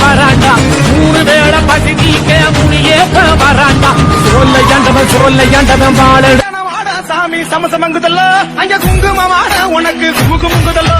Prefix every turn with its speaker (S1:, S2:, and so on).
S1: வராண்டா? மூணு வேளை பசி நீக்க முடியேக்க வராண்டா? சொல்ல ஏண்டவன் சொல்ல ஏண்டவன் வாழ
S2: சாமி சமசமங்குதல்ல. அங்க குங்குமமான உனக்கு குமுகுமுங்குதல்ல